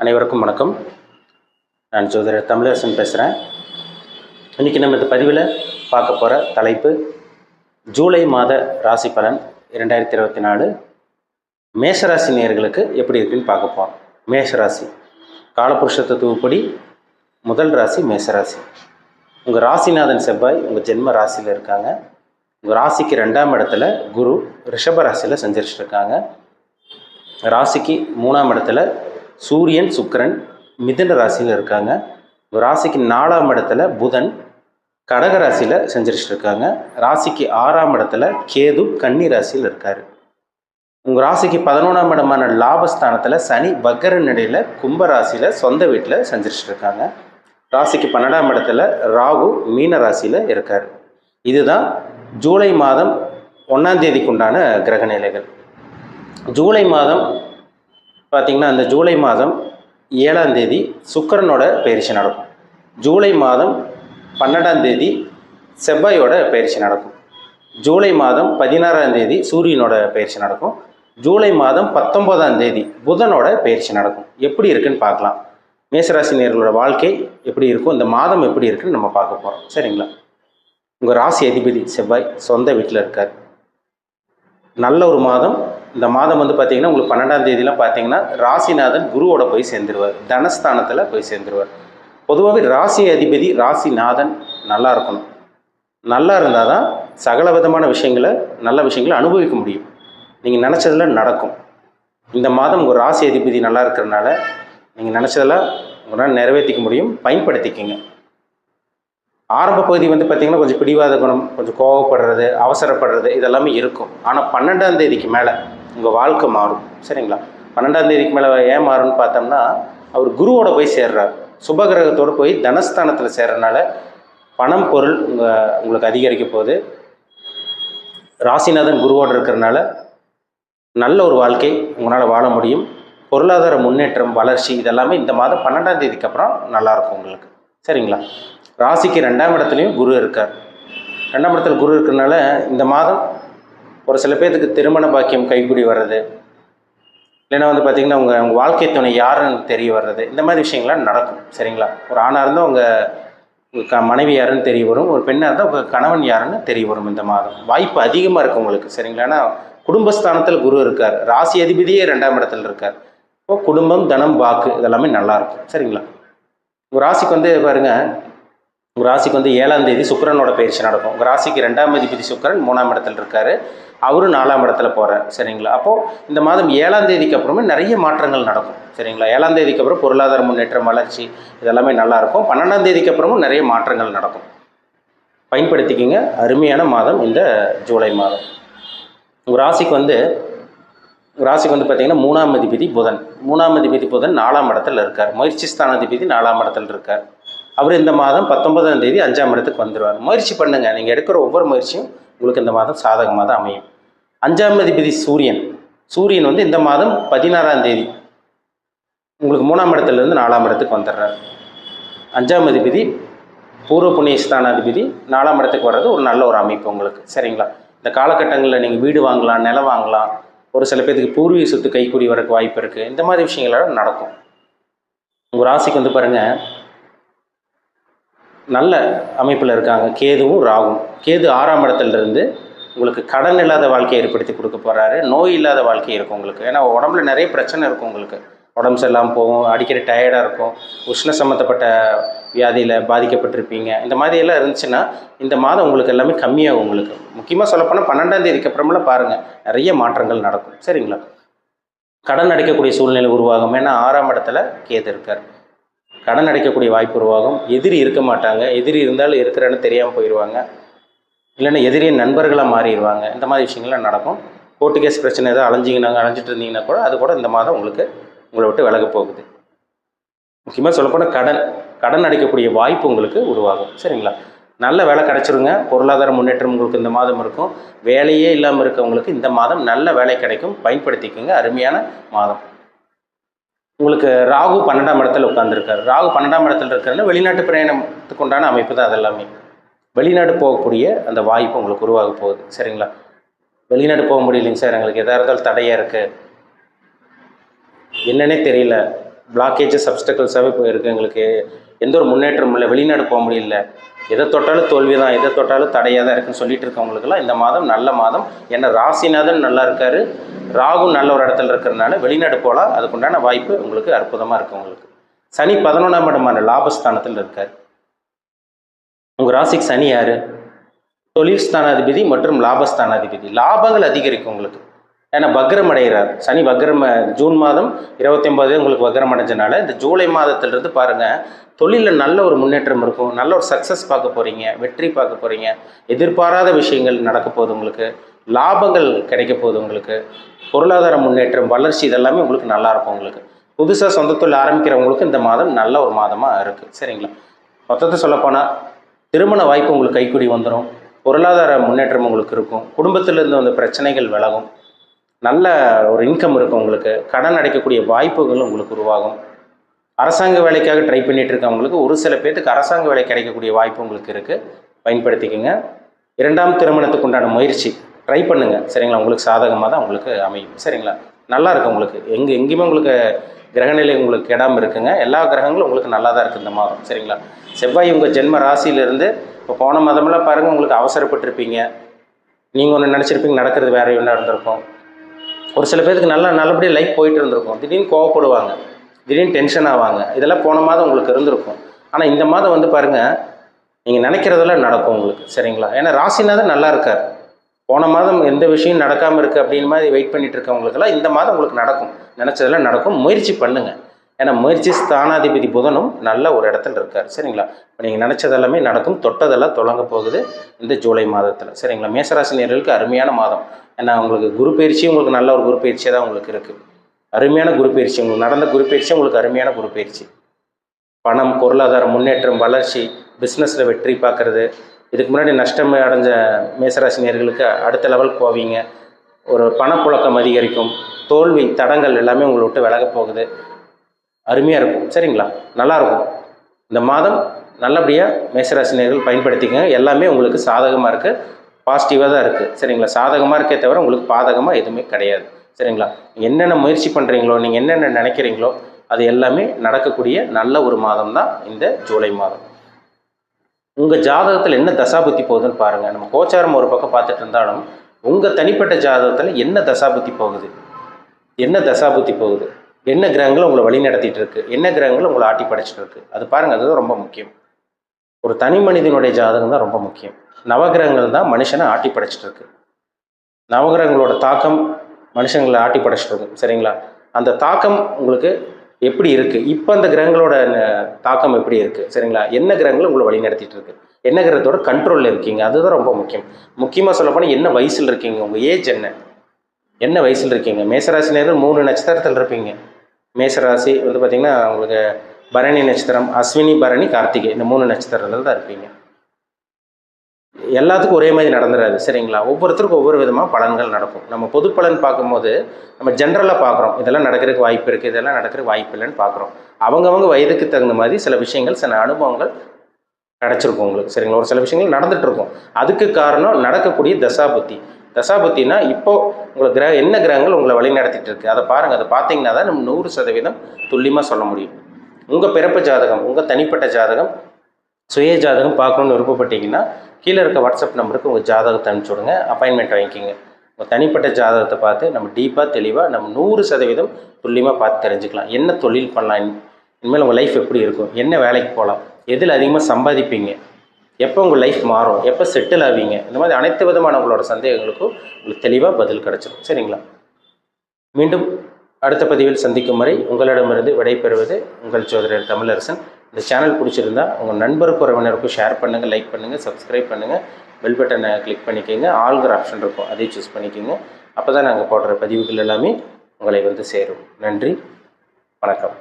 அனைவருக்கும் வணக்கம். நான் ஜோதிடர் தமிழரசன் பேசுகிறேன் இன்றைக்கி நம்ம இந்த பதிவில் பார்க்க போகிற தலைப்பு ஜூலை மாத ராசி பலன் இரண்டாயிரத்தி இருபத்தி நாலு. மேஷராசி நேயர்களுக்கு எப்படி இருக்குன்னு பார்க்க போகிறோம் மேஷராசி காலபுருஷ தத்துவப்படி முதல் ராசி மேஷராசி. உங்கள் ராசிநாதன் செவ்வாய் உங்கள் ஜென்ம ராசியில் இருக்காங்க. உங்கள் ராசிக்கு ரெண்டாம் இடத்துல குரு ரிஷப ராசியில் சந்திரிச்சிட்டுருக்காங்க ராசிக்கு மூணாம் இடத்துல சூரியன் சுக்கிரன் மிதன ராசியில் இருக்காங்க. ராசிக்கு நாலாம் இடத்துல புதன் கடக ராசியில் செஞ்சிருச்சிட்டு இருக்காங்க ராசிக்கு ஆறாம் இடத்துல கேது கன்னி ராசியில் இருக்கார். உங்கள் ராசிக்கு பதினொன்றாம் இடமான லாபஸ்தானத்தில் சனி வக்கர நிலையில் கும்ப ராசியில் சொந்த வீட்டில் செஞ்சிருச்சிட்டு இருக்காங்க ராசிக்கு பன்னெண்டாம் இடத்துல ராகு மீன ராசியில் இருக்கார். இதுதான் ஜூலை மாதம் ஒன்றாம் தேதிக்குண்டான கிரக நிலைகள். ஜூலை மாதம் பார்த்திங்கன்னா அந்த ஜூலை மாதம் ஏழாம் தேதி சுக்கிரனோட பயிற்சி நடக்கும். ஜூலை மாதம் பன்னெண்டாம் தேதி செவ்வாயோட பயிற்சி நடக்கும். ஜூலை மாதம் பதினாறாம் தேதி சூரியனோட பயிற்சி நடக்கும். ஜூலை மாதம் பத்தொன்பதாம் தேதி புதனோட பயிற்சி நடக்கும். எப்படி இருக்குன்னு பார்க்கலாம். மேசராசினியர்களோட வாழ்க்கை எப்படி இருக்கும்? இந்த மாதம் எப்படி இருக்குன்னு நம்ம பார்க்க போகிறோம் சரிங்களா? உங்கள் ராசி அதிபதி செவ்வாய் சொந்த வீட்டில் இருக்கார். நல்ல ஒரு மாதம். இந்த மாதம் வந்து பார்த்தீங்கன்னா உங்களுக்கு பன்னெண்டாம் தேதியெலாம் பார்த்தீங்கன்னா ராசிநாதன் குருவோட போய் சேர்ந்துருவார். தனஸ்தானத்தில் போய் சேர்ந்துருவார். பொதுவாகவே ராசி அதிபதி ராசிநாதன் நல்லா இருக்கணும். நல்லா இருந்தால் தான் சகல விதமான விஷயங்களை நல்ல விஷயங்களை அனுபவிக்க முடியும். நீங்கள் நினச்சதில் நடக்கும். இந்த மாதம் உங்கள் ராசி அதிபதி நல்லா இருக்கிறனால நீங்கள் நினச்சதெல்லாம் உங்களால் நிறைவேற்றிக்க முடியும். பயன்படுத்திக்கங்க. ஆரம்ப பகுதி வந்து பார்த்திங்கன்னா கொஞ்சம் பிடிவாத குணம் கொஞ்சம் கோவப்படுறது அவசரப்படுறது இதெல்லாமே இருக்கும். ஆனால் பன்னெண்டாம் தேதிக்கு மேலே உங்கள் வாழ்க்கை மாறும். சரிங்களா? பன்னெண்டாம் தேதிக்கு மேலே ஏன் மாறும்னு பார்த்தோம்னா அவர் குருவோட போய் சேர்றார். சுபகிரகத்தோடு போய் தனஸ்தானத்தில் சேர்றனால பணம் பொருள் உங்கள் உங்களுக்கு அதிகரிக்க போகுது. ராசிநாதன் குருவோடு இருக்கிறனால நல்ல ஒரு வாழ்க்கை உங்களால் வாழ முடியும். பொருளாதார முன்னேற்றம் வளர்ச்சி இதெல்லாமே இந்த மாதம் பன்னெண்டாம் தேதிக்கு அப்புறம் நல்லாயிருக்கும் உங்களுக்கு. சரிங்களா? ராசிக்கு ரெண்டாம் இடத்துலையும் குரு இருக்கார். ரெண்டாம் இடத்துல குரு இருக்கிறனால இந்த மாதம் ஒரு சில பேர்த்துக்கு திருமண பாக்கியம் கைக்குடி வர்றது. இல்லைன்னா வந்து பார்த்திங்கன்னா உங்கள் உங்கள் வாழ்க்கை துணை யாருன்னு தெரிய வர்றது. இந்த மாதிரி விஷயங்கள்லாம் நடக்கும். சரிங்களா? ஒரு ஆணாக இருந்தால் உங்கள் க மனைவி யாருன்னு தெரிய வரும். ஒரு பெண்ணாக இருந்தால் உங்கள் கணவன் யாருன்னு தெரிய வரும் இந்த மாதம். வாய்ப்பு அதிகமாக இருக்குது உங்களுக்கு. சரிங்களா? ஏன்னா குடும்பஸ்தானத்தில் குரு இருக்கார். ராசி அதிபதியே ரெண்டாம் இடத்துல இருக்கார். இப்போ குடும்பம் தனம் வாக்கு இதெல்லாமே நல்லாயிருக்கும் சரிங்களா? உங்கள் ராசிக்கு வந்து பாருங்கள் உங்கள் ராசிக்கு வந்து ஏழாம் தேதி சுக்கிரனோட பயிற்சி நடக்கும். உங்கள் ராசிக்கு ரெண்டாம் அதிபதி சுக்கிரன் மூணாம் இடத்துல இருக்காரு. அவரும் நாலாம் இடத்துல போகிறார் சரிங்களா? அப்போது இந்த மாதம் ஏழாம் தேதிக்கு அப்புறமே நிறைய மாற்றங்கள் நடக்கும். சரிங்களா? ஏழாம் தேதிக்கு அப்புறம் பொருளாதார முன்னேற்றம் வளர்ச்சி இதெல்லாமே நல்லாயிருக்கும் பன்னெண்டாம் தேதிக்கு அப்புறமும் நிறைய மாற்றங்கள் நடக்கும். பயன்படுத்திக்கிங்க. அருமையான மாதம் இந்த ஜூலை மாதம். உங்கள் ராசிக்கு வந்து ராசிக்கு வந்து பார்த்திங்கன்னா மூணாம் அதிபதி புதன். மூணாம் அதிபதி புதன் நாலாம் இடத்துல இருக்கார். முயற்சி ஸ்தானாதிபதி நாலாம் இடத்துல இருக்கார். அவர் இந்த மாதம் பத்தொன்பதாம் தேதி அஞ்சாம் இடத்துக்கு வந்துடுவார் முயற்சி பண்ணுங்கள் நீங்கள் எடுக்கிற ஒவ்வொரு முயற்சியும் உங்களுக்கு இந்த மாதம் சாதகமாக தான் அமையும். அஞ்சாம் அதிபதி சூரியன். சூரியன் வந்து இந்த மாதம் பதினாறாம் தேதி. உங்களுக்கு மூணாம் இடத்துலேருந்து நாலாம் இடத்துக்கு வந்துடுறார். அஞ்சாம் அதிபதி பூர்வ புண்ணிய ஸ்தானாதிபதி நாலாம் இடத்துக்கு வர்றது ஒரு நல்ல ஒரு அமைப்பு உங்களுக்கு. சரிங்களா? இந்த காலகட்டங்களில் நீங்கள் வீடு வாங்கலாம் நிலம் வாங்கலாம். ஒரு சில பேர்த்துக்கு பூர்வீக சொத்து கைக்கூடி வரக்கு வாய்ப்பு இருக்குது இந்த மாதிரி விஷயங்களெல்லாம் நடக்கும். உங்கள் ராசிக்கு வந்து பாருங்கள் நல்ல அமைப்பில் இருக்காங்க. கேதுவும் ராகும். கேது ஆறாம் இடத்துலேருந்து உங்களுக்கு கடன் இல்லாத வாழ்க்கையை ஏற்படுத்தி கொடுக்க போகிறாரு நோய் இல்லாத வாழ்க்கை இருக்கும் உங்களுக்கு. ஏன்னா உடம்புல நிறைய பிரச்சனை இருக்கும் உங்களுக்கு. உடம்பு சரியில்லாமல் போகும் அடிக்கடி டயர்டாக இருக்கும் உஷ்ண சம்மந்தப்பட்ட வியாதியில் பாதிக்கப்பட்டிருப்பீங்க. இந்த மாதிரி எல்லாம் இருந்துச்சுன்னா இந்த மாதம் உங்களுக்கு எல்லாமே கம்மியாகும் உங்களுக்கு. முக்கியமாக சொல்லப்போனால் பன்னெண்டாம் தேதிக்கு அப்புறமெல்லாம் பாருங்கள் நிறைய மாற்றங்கள் நடக்கும். சரிங்களா? கடன் அடைக்கக்கூடிய சூழ்நிலை உருவாகும். ஏன்னா ஆறாம் இடத்துல கேது இருக்கார். கடன் அடைக்கக்கூடிய வாய்ப்பு உருவாகும். எதிரி இருக்க மாட்டாங்க. எதிரி இருந்தாலும் இருக்கிறேன்னு தெரியாமல் போயிடுவாங்க இல்லைன்னா எதிரியின் நண்பர்களாக மாறிடுவாங்க. இந்த மாதிரி விஷயங்கள்லாம் நடக்கும். கோர்ட்டு கேஸ் பிரச்சனை ஏதாவது அலைஞ்சிங்கன்னா அலைஞ்சிட்டு இருந்தீங்கன்னா கூட அது கூட இந்த மாதம் உங்களுக்கு உங்களை விட்டு விலக போகுது. முக்கியமாக சொல்லப்போனால் கடன் கடன் அடைக்கக்கூடிய வாய்ப்பு உங்களுக்கு உருவாகும். சரிங்களா? நல்ல வேலை கிடச்சிருங்க. பொருளாதார முன்னேற்றம் உங்களுக்கு இந்த மாதம் இருக்கும். வேலையே இல்லாமல் இருக்கவங்களுக்கு இந்த மாதம் நல்ல வேலை கிடைக்கும். பயன்படுத்திக்கோங்க. அருமையான மாதம். உங்களுக்கு ராகு பன்னெண்டாம் இடத்துல உட்காந்துருக்காரு ராகு பன்னெண்டாம் இடத்துல இருக்கிறனால வெளிநாட்டு பிரயாணத்துக்கு உண்டான அமைப்பு தான் அதெல்லாமே. வெளிநாடு போகக்கூடிய அந்த வாய்ப்பு உங்களுக்கு உருவாக போகுது. சரிங்களா? வெளிநாடு போக முடியலைங்க சார். எங்களுக்கு எதாக இருந்தாலும் தடையாக இருக்குது என்னன்னே தெரியல. பிளாக்கேஜஸ் சப்ஸ்டக்கல்ஸாகவே போயிருக்கு. எங்களுக்கு எந்த ஒரு முன்னேற்றமும் இல்லை வெளிநாடு போக முடியல. எதை தொட்டாலும் தோல்வி தான் எதை தொட்டாலும் தடையாக தான் இருக்குன்னு சொல்லிட்டு இருக்கவங்களுக்குலாம் இந்த மாதம் நல்ல மாதம். ஏன்னா ராசிநாதன் நல்லா இருக்காரு. ராகு நல்ல ஒரு இடத்துல இருக்கிறனால வெளிநாடு போகலாம். அதுக்குண்டான வாய்ப்பு உங்களுக்கு அற்புதமாக இருக்குது உங்களுக்கு. சனி பதினொன்றாம் இடமான லாபஸ்தானத்தில் இருக்கார். உங்கள் ராசிக்கு சனி யார்? தொழில் ஸ்தானாதிபதி மற்றும் லாபஸ்தானாதிபதி. லாபங்கள் அதிகரிக்கும் உங்களுக்கு. ஏன்னா வக்ரம் அடைகிறார். சனி வக்ரம் ஜூன் மாதம் இருபத்தி ஒன்பது உங்களுக்கு வக்ரம் அடைஞ்சனால இந்த ஜூலை மாதத்திலிருந்து பாருங்கள் தொழிலில் நல்ல ஒரு முன்னேற்றம் இருக்கும். நல்ல ஒரு சக்ஸஸ் பார்க்க போகிறீங்க வெற்றி பார்க்க போகிறீங்க எதிர்பாராத விஷயங்கள் நடக்க போகுது உங்களுக்கு. லாபங்கள் கிடைக்க போகுது உங்களுக்கு. பொருளாதார முன்னேற்றம் வளர்ச்சி இதெல்லாமே உங்களுக்கு நல்லா இருக்கும் உங்களுக்கு. புதுசாக சொந்த தொழில் ஆரம்பிக்கிறவங்களுக்கு இந்த மாதம் நல்ல ஒரு மாதமாக இருக்குது சரிங்களா? மொத்தத்தை சொல்லப்போனால் திருமண வாய்ப்பு உங்களுக்கு கைக்குடி வந்துடும் பொருளாதார முன்னேற்றம் உங்களுக்கு இருக்கும். குடும்பத்திலிருந்து வந்த பிரச்சனைகள் விலகும். நல்ல ஒரு இன்கம் இருக்கும் உங்களுக்கு. கடன் அடைக்கக்கூடிய வாய்ப்புகள் உங்களுக்கு உருவாகும். அரசாங்க வேலைக்காக ட்ரை பண்ணிட்டு இருக்கவங்களுக்கு ஒரு சில பேர்த்துக்கு அரசாங்க வேலை கிடைக்கக்கூடிய வாய்ப்பு உங்களுக்கு இருக்குது பயன்படுத்திக்கோங்க. இரண்டாம் திருமணத்துக்கு உண்டான முயற்சி. ட்ரை பண்ணுங்கள் சரிங்களா? உங்களுக்கு சாதகமாக தான் உங்களுக்கு அமையும். சரிங்களா? நல்லா இருக்கும் உங்களுக்கு. எங்கே எங்கேயுமே உங்களுக்கு கிரகநிலை உங்களுக்கு கெடாமல் இருக்குங்க. எல்லா கிரகங்களும் உங்களுக்கு நல்லா தான் இருக்குது இந்த மாதம். சரிங்களா? செவ்வாய் உங்கள் ஜென்ம ராசியிலிருந்து இப்போ போன மாதமெல்லாம் பாருங்கள் உங்களுக்கு அவசரப்பட்டிருப்பீங்க. நீங்கள் ஒன்று நினச்சிருப்பீங்க நடக்கிறது வேறு ஒன்றா இருந்திருக்கும். ஒரு சில பேருக்கு நல்லா நல்லபடியாக லைஃப் போயிட்டு இருந்திருக்கும். திடீர்னு கோவப்படுவாங்க. திடீர்னு டென்ஷன் ஆவாங்க. இதெல்லாம் போன மாதம் உங்களுக்கு இருந்திருக்கும். ஆனால் இந்த மாதம் வந்து பாருங்கள் நீங்கள் நினைக்கிறதெல்லாம் நடக்கும் உங்களுக்கு. சரிங்களா? ஏன்னா ராசிநாதன் நல்லா இருக்கார். போன மாதம் எந்த விஷயம் நடக்காமல் இருக்குது அப்படின்னு மாதிரி வெயிட் பண்ணிட்டு இருக்கவங்களுக்கெல்லாம் இந்த மாதம் உங்களுக்கு நடக்கும். நினச்சதெல்லாம் நடக்கும். முயற்சி பண்ணுங்கள் ஏன்னா முயற்சி ஸ்தானாதிபதி புதனும் நல்ல ஒரு இடத்துல இருக்கார். சரிங்களா? இப்போ நீங்கள் நினச்சதெல்லாமே நடக்கும். தொட்டதெல்லாம் தொடங்க போகுது இந்த ஜூலை மாதத்தில். சரிங்களா? மேசராசி நேர்களுக்கு அருமையான மாதம். ஏன்னா உங்களுக்கு குரு பயிற்சி உங்களுக்கு நல்ல ஒரு குரு பயிற்சியாக தான் உங்களுக்கு இருக்குது அருமையான குரு பயிற்சி. உங்களுக்கு நடந்த குரு பயிற்சி உங்களுக்கு அருமையான குரு பயிற்சி. பணம் பொருளாதார முன்னேற்றம் வளர்ச்சி பிஸ்னஸில் வெற்றி பார்க்குறது. இதுக்கு முன்னாடி நஷ்டம் அடைஞ்ச மேசராசி நேர்களுக்கு அடுத்த லெவல் போவீங்க. ஒரு பணப்புழக்கம் அதிகரிக்கும். தோல்வி தடங்கள் எல்லாமே உங்களை விட்டு விலக போகுது. அருமையாக இருக்கும். சரிங்களா? நல்லாயிருக்கும். இந்த மாதம் நல்லபடியாக மேசராசினியர்கள் பயன்படுத்திக்கங்க. எல்லாமே உங்களுக்கு சாதகமாக இருக்குது பாசிட்டிவாக தான் இருக்குது சரிங்களா? சாதகமாக இருக்கே தவிர உங்களுக்கு பாதகமாக எதுவுமே கிடையாது. சரிங்களா? நீங்கள் என்னென்ன முயற்சி பண்ணுறீங்களோ நீங்கள் என்னென்ன நினைக்கிறீங்களோ அது எல்லாமே நடக்கக்கூடிய நல்ல ஒரு மாதம் தான் இந்த ஜூலை மாதம். உங்கள் ஜாதகத்தில் என்ன தசாபுத்தி போகுதுன்னு பாருங்கள் நம்ம கோச்சாரம் ஒரு பக்கம் பார்த்துட்டு இருந்தாலும் உங்கள் தனிப்பட்ட ஜாதகத்தில் என்ன தசாபுத்தி போகுது? என்ன தசாபுத்தி போகுது? என்ன கிரகங்கள் உங்களை வழி நடத்திட்டு இருக்கு? என்ன கிரகங்கள் உங்களை ஆட்டி படைச்சிட்டு இருக்கு? அது பாருங்கள் அதுதான் ரொம்ப முக்கியம். ஒரு தனி மனிதனுடைய ஜாதகம் தான் ரொம்ப முக்கியம். நவகிரகங்கள் தான் மனுஷனை ஆட்டி படைச்சிட்டு இருக்கு. நவகிரகங்களோட தாக்கம் மனுஷங்களை ஆட்டி படைச்சிட்டு இருக்கும் சரிங்களா? அந்த தாக்கம் உங்களுக்கு எப்படி இருக்கு? இப்போ அந்த கிரகங்களோட தாக்கம் எப்படி இருக்கு? சரிங்களா? என்ன கிரகங்கள் உங்களை வழி நடத்திட்டு இருக்கு? என்ன கிரகத்தோட கண்ட்ரோலில் இருக்கீங்க? அதுதான் ரொம்ப முக்கியம். முக்கியமாக சொல்லப்போனால் என்ன வயசில் இருக்கீங்க? உங்கள் ஏஜ் என்ன? என்ன வயசில் இருக்கீங்க? மேசராசி நேரம் மூணு நட்சத்திரத்தில் இருப்பீங்க. மேசராசி வந்து பார்த்திங்கன்னா உங்களுக்கு பரணி நட்சத்திரம் அஸ்வினி பரணி கார்த்திகை இந்த மூணு நட்சத்திரத்தில் தான் இருப்பீங்க. எல்லாத்துக்கும் ஒரே மாதிரி நடந்துடாது சரிங்களா? ஒவ்வொருத்தருக்கும் ஒவ்வொரு விதமாக பலன்கள் நடக்கும். நம்ம பொது பலன் பார்க்கும்போது நம்ம ஜென்ரலாக பார்க்குறோம். இதெல்லாம் நடக்கிறதுக்கு வாய்ப்பு இருக்குது இதெல்லாம் நடக்கிறதுக்கு வாய்ப்பு இல்லைன்னு பார்க்குறோம். அவங்கவங்க வயதுக்கு தகுந்த மாதிரி சில விஷயங்கள் சில அனுபவங்கள் கிடச்சிருக்கும் உங்களுக்கு சரிங்களா? ஒரு சில விஷயங்கள் நடந்துகிட்ருக்கும் அதுக்கு காரணம் நடக்கக்கூடிய தசாபுத்தி. தசாபுத்தினா இப்போ உங்களுக்கு கிரக என்ன கிரகங்கள் உங்களை வழி நடத்திட்டு இருக்கு? அதை பாருங்கள் அதை பார்த்தீங்கன்னா தான் நம்ம நூறு சதவீதம் துல்லியமாக சொல்ல முடியும். உங்கள் பிறப்பு ஜாதகம் உங்கள் தனிப்பட்ட ஜாதகம் சுய ஜாதகம் பார்க்கணுன்னு விருப்பப்பட்டீங்கன்னா கீழே இருக்க வாட்ஸ்அப் நம்பருக்கு உங்கள் ஜாதகத்தை அனுப்பிச்சி விடுங்க. அப்பாயின்மெண்ட் வாங்கிக்கிங்க. உங்கள் தனிப்பட்ட ஜாதகத்தை பார்த்து நம்ம டீப்பாக தெளிவாக நம்ம நூறு சதவீதம் துல்லியமாக பார்த்து தெரிஞ்சுக்கலாம். என்ன தொழில் பண்ணலாம்? இனிமேல் உங்கள் லைஃப் எப்படி இருக்கும்? என்ன வேலைக்கு போகலாம்? எதில் அதிகமாக சம்பாதிப்பீங்க? எப்போ உங்கள் லைஃப் மாறும்? எப்போ செட்டில் ஆவீங்க? இந்த மாதிரி அனைத்து விதமான உங்களோட சந்தேகங்களுக்கும் உங்களுக்கு தெளிவாக பதில் கிடச்சிடும் சரிங்களா? மீண்டும் அடுத்த பதிவில் சந்திக்கும் வரை உங்களிடமிருந்து விடைபெறுவது உங்கள் சோதரர் தமிழரசன். இந்த சேனல் பிடிச்சிருந்தா உங்கள் நண்பருக்கு உறவினருக்கும் ஷேர் பண்ணுங்கள் லைக் பண்ணுங்கள் சப்ஸ்கிரைப் பண்ணுங்கள் பெல் பட்டனை கிளிக் பண்ணிக்கோங்க. ஆல்கிற ஆப்ஷன் இருக்கும். அதை சூஸ் பண்ணிக்கோங்க. அப்போ தான் நாங்கள் போடுற பதிவுகள் எல்லாமே உங்களை வந்து சேரும். நன்றி. வணக்கம்.